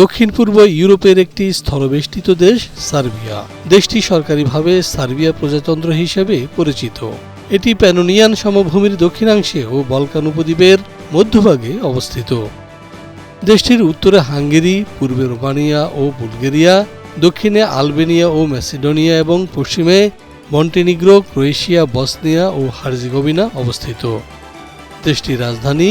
দক্ষিণ পূর্ব ইউরোপের একটি স্থলবেষ্টিত দেশ, সার্বিয়া। দেশটি সরকারিভাবে সার্বিয়া প্রজাতন্ত্র হিসেবে পরিচিত। এটি প্যানোনিয়ান সমভূমির দক্ষিণাংশে ও বলকান উপদ্বীপের মধ্যভাগে অবস্থিত। দেশটির উত্তরে হাঙ্গেরি, পূর্বে রোমানিয়া ও বুলগেরিয়া, দক্ষিণে আলবেনিয়া ও ম্যাসিডোনিয়া এবং পশ্চিমে মন্টেনিগ্রো, ক্রোয়েশিয়া, বসনিয়া ও হার্জিগোভিনা অবস্থিত। দেশটির রাজধানী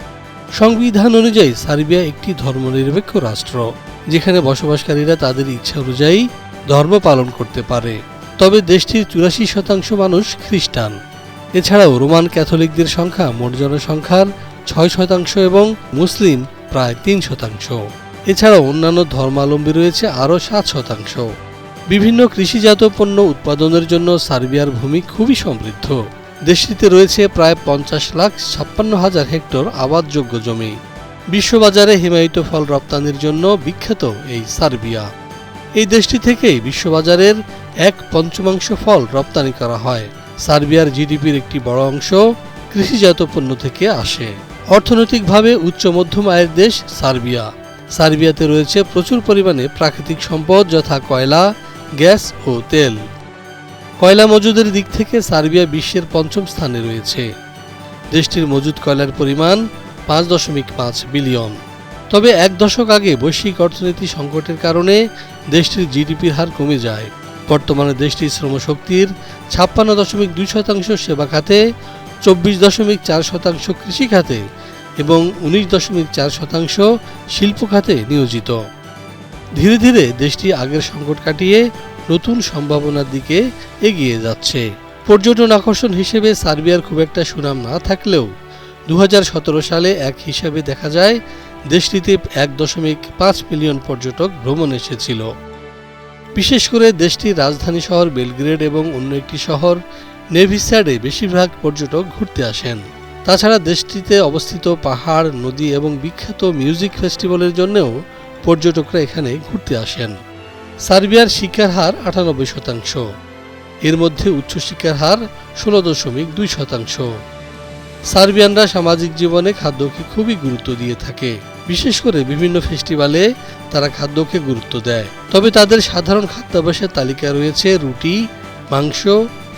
সংবিধান অনুযায়ী সার্বিয়া একটি ধর্মনিরপেক্ষ রাষ্ট্র, যেখানে বসবাসকারীরা তাদের ইচ্ছা অনুযায়ী ধর্ম পালন করতে পারে। তবে দেশটির চুরাশি শতাংশ মানুষ খ্রিস্টান। এছাড়াও রোমান ক্যাথলিকদের সংখ্যা মোট জনসংখ্যার ছয় শতাংশ এবং মুসলিম প্রায় তিন শতাংশ। এছাড়াও অন্যান্য ধর্মাবলম্বী রয়েছে আরও সাত শতাংশ। বিভিন্ন কৃষিজাত পণ্য উৎপাদনের জন্য সার্বিয়ার ভূমি খুবই সমৃদ্ধ। দেশটিতে রয়েছে প্রায় পঞ্চাশ লাখ ছাপ্পান্ন হাজার হেক্টর আবাদযোগ্য জমি। বিশ্ববাজারে হিমায়িত ফল রপ্তানির জন্য বিখ্যাত এই সার্বিয়া। এই দেশটি থেকেই বিশ্ববাজারের এক পঞ্চমাংশ ফল রপ্তানি করা হয়। সার্বিয়ার জিডিপির একটি বড় অংশ কৃষিজাত পণ্য থেকে আসে। অর্থনৈতিকভাবে উচ্চ মধ্যম আয়ের দেশ সার্বিয়া। সার্বিয়াতে রয়েছে প্রচুর পরিমাণে প্রাকৃতিক সম্পদ যথা কয়লা, গ্যাস ও তেল। কয়লা মজুদের দিক থেকে সার্বিয়া বিশ্বের পঞ্চম স্থানে রয়েছে। দেশটির মজুদ কয়লার পরিমাণ পাঁচ দশমিক পাঁচ বিলিয়ন। তবে এক দশক আগে বৈশ্বিক অর্থনীতি সংকটের কারণে দেশটির জিডিপির হার কমে যায়। বর্তমানে দেশটির শ্রমশক্তির ছাপ্পান্ন দশমিক দুই শতাংশ সেবা খাতে, চব্বিশ দশমিক চার শতাংশ কৃষি খাতে এবং উনিশ দশমিক চার শতাংশ শিল্প খাতে নিয়োজিত। ধীরে ধীরে দেশটি আগের সংকট কাটিয়ে নতুন সম্ভাবনার দিকে এগিয়ে যাচ্ছে। পর্যটন আকর্ষণ হিসেবে সার্বিয়ার খুব একটা সুনাম না থাকলেও দু হাজার সতেরো সালে এক হিসাবে দেখা যায়, দেশটিতে এক দশমিক পাঁচ মিলিয়ন পর্যটক ভ্রমণ এসেছিল। বিশেষ করে দেশটির রাজধানী শহর বেলগ্রেড এবং অন্য একটি শহর নেভিস্যাডে বেশিরভাগ পর্যটক ঘুরতে আসেন। তাছাড়া দেশটিতে অবস্থিত পাহাড়, নদী এবং বিখ্যাত মিউজিক ফেস্টিভ্যালের জন্যও পর্যটকরা এখানে ঘুরতে আসেন। সার্বিয়ার শিক্ষার হার আটানব্বই শতাংশ। এর মধ্যে উচ্চশিক্ষার হার ষোলো দশমিক দুই শতাংশ। সার্বিয়ানরা সামাজিক জীবনে খাদ্যকে খুবই গুরুত্ব দিয়ে থাকে। বিশেষ করে বিভিন্ন ফেস্টিভ্যালে তারা খাদ্যকে গুরুত্ব দেয়। তবে তাদের সাধারণ খাদ্যাভ্যাসের তালিকা রয়েছে রুটি, মাংস,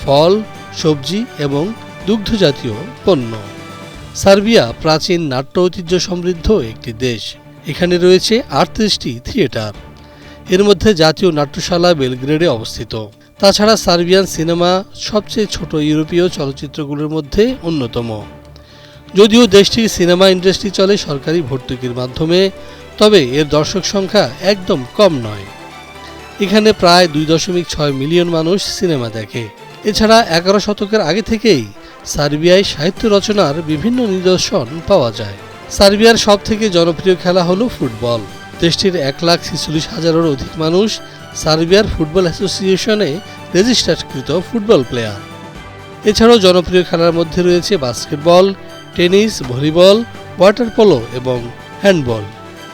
ফল, সবজি এবং দুগ্ধজাতীয় পণ্য। সার্বিয়া প্রাচীন নাট্য ঐতিহ্য সমৃদ্ধ একটি দেশ। এখানে রয়েছে আটত্রিশটি থিয়েটার। এর মধ্যে জাতীয় নাট্যশালা বেলগ্রেডে অবস্থিত। তাছাড়া সার্বিয়ান সিনেমা, সবচেয়ে ছোট ইউরোপীয় চলচ্চিত্রগুলোর মধ্যে অন্যতম। যদিও দেশটির সিনেমা ইন্ডাস্ট্রি চলে সরকারি ভর্তুকির মাধ্যমে, তবে এর দর্শক সংখ্যা একদম কম নয়। এখানে প্রায় দুই দশমিক ছয় মিলিয়ন মানুষ সিনেমা দেখে। এছাড়া এগারো শতকের আগে থেকেই সার্বিয়ায় সাহিত্য রচনার বিভিন্ন নিদর্শন পাওয়া যায়। সার্বিয়ার সব থেকে জনপ্রিয় খেলা হলো ফুটবল। দেশটির এক লাখ ছেচল্লিশ হাজারের অধিক মানুষ সার্বিয়ার ফুটবল অ্যাসোসিয়েশনে রেজিস্টার্ডকৃত ফুটবল প্লেয়ার। এছাড়াও জনপ্রিয় খেলার মধ্যে রয়েছে basketball, tennis, volleyball, water polo এবং হ্যান্ডবল।